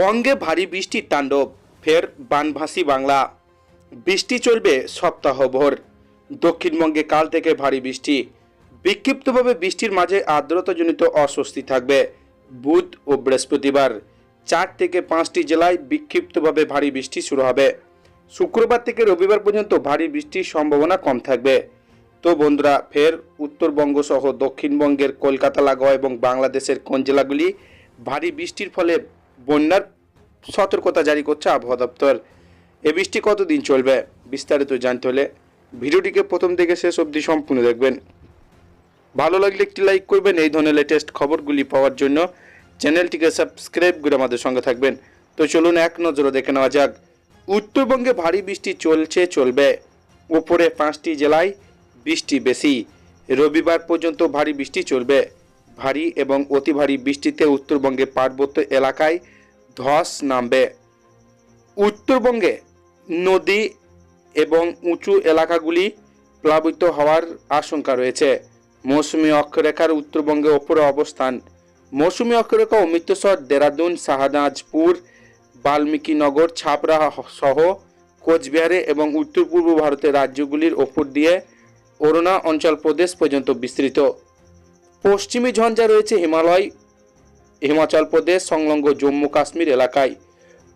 বঙ্গে ভারী বৃষ্টির তাণ্ডব, ফের বানভাসী বাংলা। বৃষ্টি চলবে সপ্তাহভর। দক্ষিণবঙ্গে কাল থেকে ভারী বৃষ্টি। বিক্ষিপ্তভাবে বৃষ্টির মাঝে আর্দ্রতাজনিত অস্বস্তি থাকবে। বুধ ও বৃহস্পতিবার চার থেকে পাঁচটি জেলায় বিক্ষিপ্তভাবে ভারী বৃষ্টি শুরু হবে। শুক্রবার থেকে রবিবার পর্যন্ত ভারী বৃষ্টির সম্ভাবনা কম থাকবে। তো বন্ধুরা, ফের উত্তরবঙ্গ সহ দক্ষিণবঙ্গের কলকাতা, লাগোয়া এবং বাংলাদেশের কোন জেলাগুলি ভারী বৃষ্টির ফলে বন্যার সতর্কতা জারি করছে আবহাওয়া দপ্তর। এ বৃষ্টি কতদিন চলবে, বিস্তারিত জানতে হলে ভিডিওটিকে প্রথম থেকে শেষ অবধি সম্পূর্ণ দেখবেন। ভালো লাগলে একটি লাইক করবেন, এই ধরনের লেটেস্ট খবরগুলি পাওয়ার জন্য চ্যানেলটিকে সাবস্ক্রাইব করে আমাদের সঙ্গে থাকবেন। তো চলুন এক নজরে দেখে নেওয়া যাক, উত্তরবঙ্গে ভারী বৃষ্টি চলছে, চলবে। উপরে পাঁচটি জেলায় বৃষ্টি বেশি। রবিবার পর্যন্ত ভারী বৃষ্টি চলবে। ভারী এবং অতি ভারী বৃষ্টিতে উত্তরবঙ্গে পার্বত্য এলাকায় ধস নামবে। উত্তরবঙ্গে নদী এবং উঁচু এলাকাগুলি প্লাবিত হওয়ার আশঙ্কা রয়েছে। মৌসুমি অক্ষরেখার উত্তরবঙ্গে ওপরে অবস্থান। মৌসুমি অক্ষরেখা অমৃতসর দেরাদুন শাহজাহাজপুর বাল্মীকিনগর ছাপড়া সহ কোচবিহারে এবং উত্তর পূর্ব ভারতের রাজ্যগুলির ওপর দিয়ে অরুণা অঞ্চল প্রদেশ পর্যন্ত বিস্তৃত। পশ্চিমী ঝঞ্ঝা রয়েছে হিমালয়, হিমাচল প্রদেশ, সংলগ্ন জম্মু কাশ্মীর এলাকায়।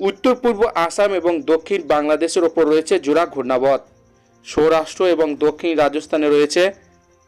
উত্তর পূর্ব আসাম এবং দক্ষিণ বাংলাদেশের ওপর রয়েছে জোড়া ঘূর্ণাবত। সৌরাষ্ট্র এবং দক্ষিণ রাজস্থানে রয়েছে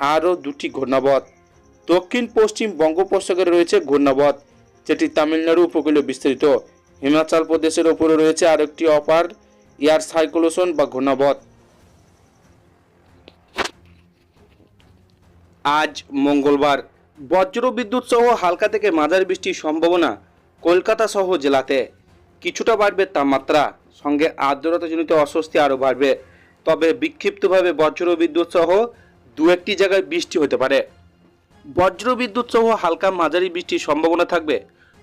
আরও দুটি ঘূর্ণাবত। দক্ষিণ পশ্চিম বঙ্গোপসাগরে রয়েছে ঘূর্ণাবত, যেটি তামিলনাড়ু উপকূলে বিস্তৃত। হিমাচল প্রদেশের ওপরে রয়েছে আরেকটি অপার এয়ার সাইক্লোশন বা ঘূর্ণাবত। আজ মঙ্গলবার বজ্র বিদ্যুৎ সহ হালকা থেকে মাঝারি বৃষ্টির সম্ভাবনা কলকাতা সহ জেলাতে। কিছুটা বাড়বে তাপমাত্রা, সঙ্গে আর্দ্রতাজনিত অস্বস্তি আরও বাড়বে। তবে বিক্ষিপ্তভাবে বজ্র বিদ্যুৎ সহ দু একটি জায়গায় বৃষ্টি হতে পারে। বজ্র বিদ্যুৎ সহ হালকা মাঝারি বৃষ্টির সম্ভাবনা থাকবে।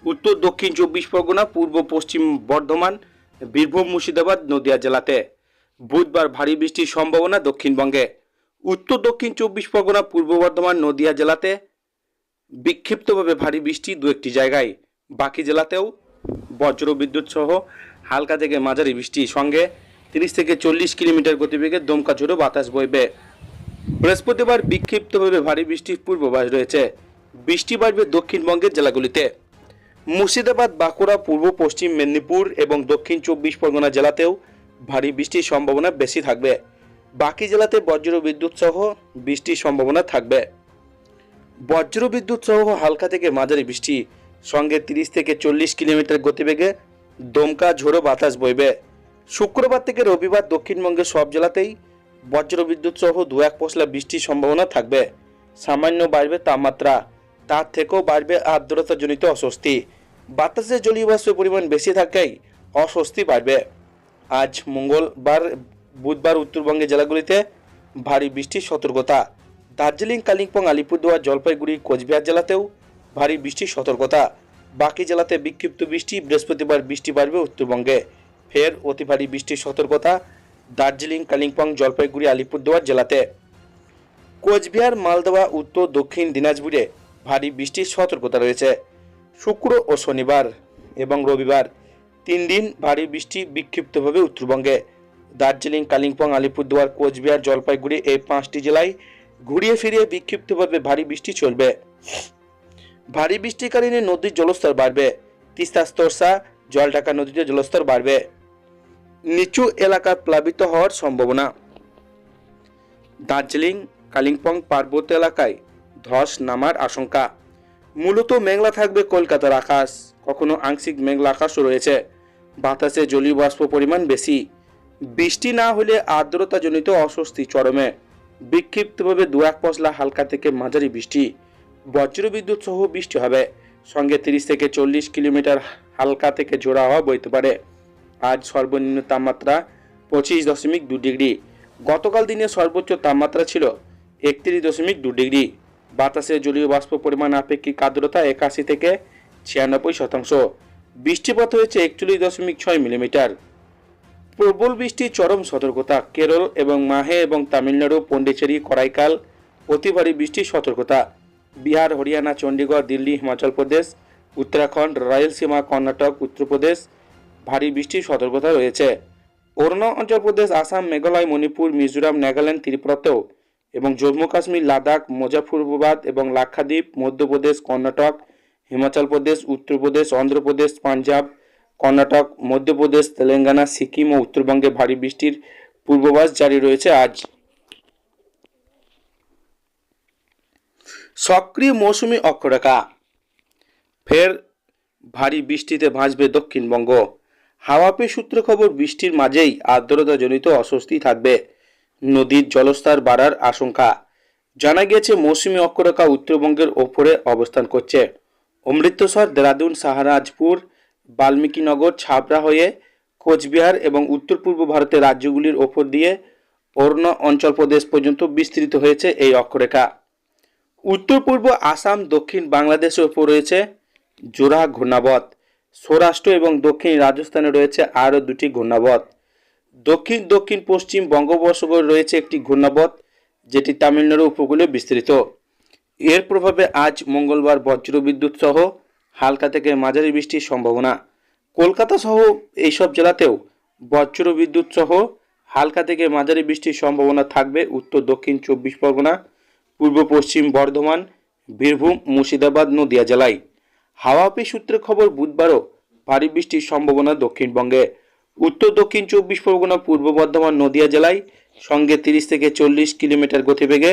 উত্তর, দক্ষিণ চব্বিশ পরগনা, পূর্ব, পশ্চিম বর্ধমান, বীরভূম, মুর্শিদাবাদ, নদিয়া জেলাতে। বুধবার ভারী বৃষ্টির সম্ভাবনা দক্ষিণবঙ্গে। উত্তর দক্ষিণ চব্বিশ পরগনা, পূর্ব বর্ধমান, নদিয়া জেলাতে বিক্ষিপ্তভাবে ভারী বৃষ্টি দু একটি জায়গায়। বাকি জেলাতেও বজ্র বিদ্যুৎ সহ হালকা থেকে মাঝারি বৃষ্টির সঙ্গে তিরিশ থেকে চল্লিশ কিলোমিটার গতিবেগে দমকা ঝোড়ো বাতাস বইবে। বৃহস্পতিবার বিক্ষিপ্তভাবে ভারী বৃষ্টির পূর্বাভাস রয়েছে। বৃষ্টি বাড়বে দক্ষিণবঙ্গের জেলাগুলিতে। মুর্শিদাবাদ, বাঁকুড়া, পূর্ব, পশ্চিম মেদিনীপুর এবং দক্ষিণ চব্বিশ পরগনা জেলাতেও ভারী বৃষ্টির সম্ভাবনা বেশি থাকবে। বাকি জেলাতে বজ্র বিদ্যুৎ সহ বৃষ্টির সম্ভাবনা থাকবে। বজ্র বিদ্যুৎ সহ হালকা থেকে মাঝারি বৃষ্টি, সঙ্গে তিরিশ থেকে চল্লিশ কিলোমিটার গতিবেগে দমকা ঝোড়ো বাতাস বইবে। শুক্রবার থেকে রবিবার দক্ষিণবঙ্গের সব জেলাতেই বজ্র বিদ্যুৎ সহ দু এক পশলা বৃষ্টির সম্ভাবনা থাকবে। সামান্য বাড়বে তাপমাত্রা, তার থেকেও বাড়বে আর্দ্রতাজনিত অস্বস্তি। বাতাসে জলীয় বাষ্পের পরিমাণ বেশি থাকায় অস্বস্তি বাড়বে। আজ মঙ্গলবার বুধবার উত্তরবঙ্গের জেলাগুলিতে ভারী বৃষ্টির সতর্কতা। দার্জিলিং, কালিম্পং, আলিপুরদুয়ার, জলপাইগুড়ি, কোচবিহার জেলাতেও ভারী বৃষ্টির সতর্কতা। বাকি জেলাতে বিক্ষিপ্ত বৃষ্টি, বৃহস্পতিবার বৃষ্টি বাড়বে উত্তরবঙ্গে। ফের অতি ভারী বৃষ্টির সতর্কতা দার্জিলিং, কালিম্পং, জলপাইগুড়ি, আলিপুরদুয়ার জেলাতে। কোচবিহার, মালদা, উত্তর, দক্ষিণ দিনাজপুরে ভারী বৃষ্টির সতর্কতা রয়েছে। শুক্র ও শনিবার এবং রবিবার তিন দিন ভারী বৃষ্টি বিক্ষিপ্তভাবে উত্তরবঙ্গে। দার্জিলিং, কালিম্পং, আলিপুরদুয়ার, কোচবিহার, জলপাইগুড়ি এই পাঁচটি জেলায় ঘুরিয়ে ফিরিয়ে বিক্ষিপ্তভাবে ভারী বৃষ্টি চলবে। ভারী বৃষ্টির কারণে নদীর জলস্তর বাড়বে। তিস্তা স্তরসা জলঢাকা নদীতে জলস্তর বাড়বে। নিচু এলাকা প্লাবিত হওয়ার সম্ভাবনা। দার্জিলিং, কালিম্পং পার্বত্য এলাকায় ধস নামার আশঙ্কা। মূলত মেঘলা থাকবে কলকাতার আকাশ। কখনো আংশিক মেঘলা আকাশও রয়েছে। বাতাসে জলীয় বাষ্প পরিমাণ বেশি। বৃষ্টি না হলে আর্দ্রতাজনিত অস্বস্তি চরমে। বিক্ষিপ্তভাবে দু এক পশলা হালকা থেকে মাঝারি বৃষ্টি। বজ্রবিদ্যুৎ সহ বৃষ্টি হবে। সঙ্গে তিরিশ থেকে চল্লিশ কিলোমিটার হালকা থেকে জোড়া হওয়া বইতে পারে। আজ সর্বনিম্ন তাপমাত্রা পঁচিশ দশমিক দু ডিগ্রি। গতকাল দিনে সর্বোচ্চ তাপমাত্রা ছিল একত্রিশ দশমিক দু ডিগ্রি। বাতাসে জলীয় বাষ্প পরিমাণ আপেক্ষিক আর্দ্রতা একাশি থেকে ছিয়ানব্বই শতাংশ। বৃষ্টিপাত হয়েছে একচল্লিশ দশমিক ছয় মিলিমিটার। প্রবল বৃষ্টির চরম সতর্কতা, কেরল এবং মাহে এবং তামিলনাড়ু পন্ডিচেরি করাইকাল, অতি ভারী বৃষ্টির সতর্কতা। বিহার, হরিয়ানা চণ্ডীগড় দিল্লি, হিমাচল প্রদেশ, উত্তরাখণ্ড রায়লসীমা কর্ণাটক, উত্তরপ্রদেশ, ভারী বৃষ্টির সতর্কতা রয়েছে। অরুণাচল প্রদেশ, আসাম, মেঘালয়, মণিপুর, মিজোরাম, নাগাল্যান্ড, ত্রিপুরাতেও এবং জম্মু কাশ্মীর, লাদাখ মুজাফরবাদ এবং লাক্ষাদ্বীপ, মধ্যপ্রদেশ, কর্ণাটক, হিমাচল প্রদেশ, উত্তরপ্রদেশ, অন্ধ্রপ্রদেশ, পাঞ্জাব কর্ণাটক, মধ্যপ্রদেশ, তেলেঙ্গানা, সিকিম ও উত্তরবঙ্গে ভারী বৃষ্টির পূর্বাভাস জারি রয়েছে আজ। সক্রিয় মৌসুমি অক্ষরেখা। ফের ভারী বৃষ্টিতে ভাসবে দক্ষিণবঙ্গ। হাওয়া পেয়ে সূত্র খবর, বৃষ্টির মাঝেই আর্দ্রতাজনিত অস্বস্তি থাকবে। নদীর জলস্তর বাড়ার আশঙ্কা। জানা গিয়েছে, মৌসুমি অক্ষরেখা উত্তরবঙ্গের ওপরে অবস্থান করছে। অমৃতসর, দেরাদুন সাহারাজপুর বাল্মীকিনগর ছাবড়া হয়ে কোচবিহার এবং উত্তর পূর্ব ভারতের রাজ্যগুলির ওপর দিয়ে অরুণা অঞ্চল প্রদেশ পর্যন্ত বিস্তৃত হয়েছে এই অক্ষরেখা। উত্তর পূর্ব আসাম, দক্ষিণ বাংলাদেশের ওপর রয়েছে জোড়া ঘূর্ণাবত। সৌরাষ্ট্র এবং দক্ষিণ রাজস্থানে রয়েছে আরও দুটি ঘূর্ণাবত। দক্ষিণ দক্ষিণ, পশ্চিম বঙ্গোপসাগরে রয়েছে একটি ঘূর্ণাবত, যেটি তামিলনাড়ু উপকূলে বিস্তৃত। এর প্রভাবে আজ মঙ্গলবার বজ্রবিদ্যুৎ সহ হালকা থেকে মাঝারি বৃষ্টির সম্ভাবনা। কলকাতা সহ এইসব জেলাতেও বজ্রবিদ্যুৎ সহ হালকা থেকে মাঝারি বৃষ্টির সম্ভাবনা থাকবে উত্তর, দক্ষিণ চব্বিশ পরগনা, পূর্ব পশ্চিম বর্ধমান, বীরভূম, মুর্শিদাবাদ, নদিয়া জেলায়। হাওয়া অফিস সূত্রে খবর, বুধবারও ভারী বৃষ্টির সম্ভাবনা দক্ষিণবঙ্গে। উত্তর, দক্ষিণ চব্বিশ পরগনা, পূর্ব বর্ধমান, নদিয়া জেলায় সঙ্গে তিরিশ থেকে চল্লিশ কিলোমিটার গতিবেগে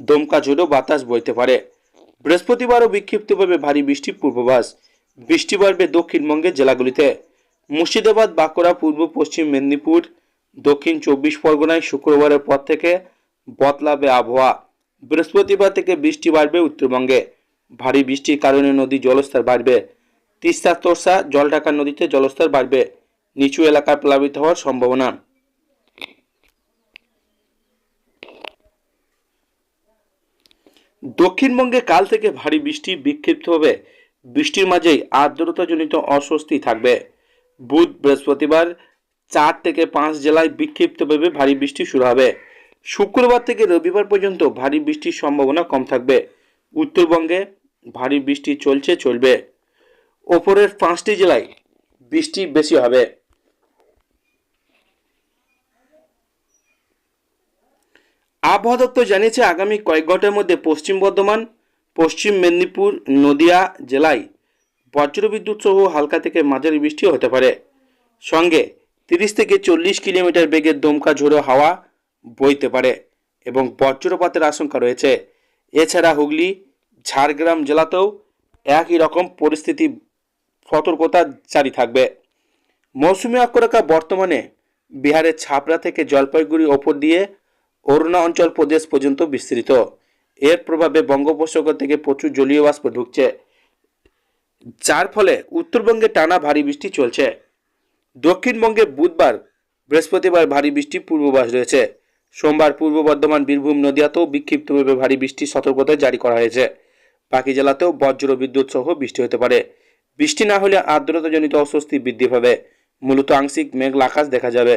দমকা ঝোড়ো বাতাস বইতে পারে। বৃহস্পতিবারও বিক্ষিপ্তভাবে ভারী বৃষ্টি পূর্বাভাস। বৃষ্টি বাড়বে দক্ষিণবঙ্গের জেলাগুলিতে। মুর্শিদাবাদ, বাঁকুড়া, পূর্ব, পশ্চিম মেদিনীপুর, দক্ষিণ চব্বিশ পরগনায় শুক্রবারের পর থেকে বদলাবে আবহাওয়া। বৃহস্পতিবার থেকে বৃষ্টি বাড়বে উত্তরবঙ্গে। ভারী বৃষ্টির কারণে নদী জলস্তর বাড়বে। তিস্তা তোরসা জলঢাকা নদীতে জলস্তর বাড়বে। নিচু এলাকা প্লাবিত হওয়ার সম্ভাবনা। দক্ষিণবঙ্গে কাল থেকে ভারী বৃষ্টি বিক্ষিপ্তভাবে। বৃষ্টির মাঝেই আর্দ্রতাজনিত অস্বস্তি থাকবে। বুধ বৃহস্পতিবার চার থেকে পাঁচ জেলায় বিক্ষিপ্তভাবে ভারী বৃষ্টি শুরু হবে। শুক্রবার থেকে রবিবার পর্যন্ত ভারী বৃষ্টির সম্ভাবনা কম থাকবে। উত্তরবঙ্গে ভারী বৃষ্টি চলছে, চলবে। ওপরের পাঁচটি জেলায় বৃষ্টি বেশি হবে। আবহাওয়া দপ্তর জানিয়েছে, আগামী কয়েক ঘণ্টার মধ্যে পশ্চিম বর্ধমান, পশ্চিম মেদিনীপুর, নদিয়া জেলায় বজ্রবিদ্যুৎ সহ হালকা থেকে মাঝারি বৃষ্টি হতে পারে। সঙ্গে তিরিশ থেকে চল্লিশ কিলোমিটার বেগে দমকা ঝোড়ো হাওয়া বইতে পারে এবং বজ্রপাতের আশঙ্কা রয়েছে। এছাড়া হুগলি, ঝাড়গ্রাম জেলাতেও একই রকম পরিস্থিতি, সতর্কতা জারি থাকবে। মৌসুমী অক্ষরেখা বর্তমানে বিহারের ছাপড়া থেকে জলপাইগুড়ি ওপর দিয়ে অরুণা অঞ্চল প্রদেশ পর্যন্ত বিস্তৃত। এর প্রভাবে বঙ্গোপসাগর থেকে প্রচুর জলীয় বাষ্প ঢুকছে, যার ফলে উত্তরবঙ্গে টানা ভারী বৃষ্টি চলছে। দক্ষিণবঙ্গে বুধবার বৃহস্পতিবার ভারী বৃষ্টি পূর্বাভাস রয়েছে। সোমবার পূর্ব বর্ধমান, বীরভূম নদিয়াতেও বিক্ষিপ্তভাবে ভারী বৃষ্টির সতর্কতা জারি করা হয়েছে। বাকি জেলাতেও বজ্র বিদ্যুৎ সহ বৃষ্টি হতে পারে। বৃষ্টি না হলে আর্দ্রতাজনিত অস্বস্তি বৃদ্ধি পাবে। মূলত আংশিক মেঘলা আকাশ দেখা যাবে।